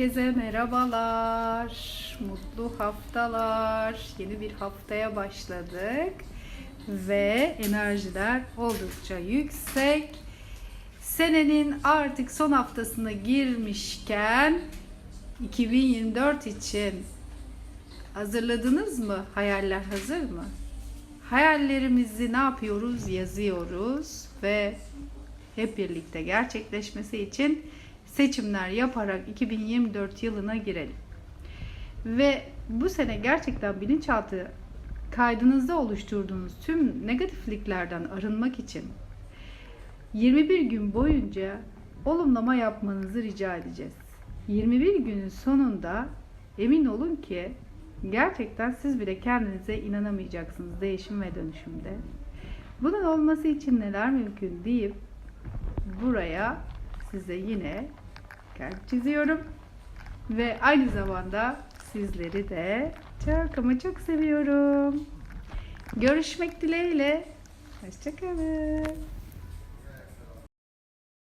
Herkese merhabalar, mutlu haftalar. Yeni bir haftaya başladık ve enerjiler oldukça yüksek. Senenin artık son haftasına girmişken 2024 için hazırladınız mı? Hayaller hazır mı? Hayallerimizi ne yapıyoruz? Yazıyoruz ve hep birlikte gerçekleşmesi için seçimler yaparak 2024 yılına girelim. Ve bu sene gerçekten bilinçaltı kaydınızda oluşturduğunuz tüm negatifliklerden arınmak için 21 gün boyunca olumlama yapmanızı rica edeceğiz. 21 günün sonunda emin olun ki gerçekten siz bile kendinize inanamayacaksınız değişim ve dönüşümde. Bunun olması için neler mümkün deyip buraya size yine kalp çiziyorum. Ve aynı zamanda sizleri de çok ama çok seviyorum. Görüşmek dileğiyle. Hoşçakalın.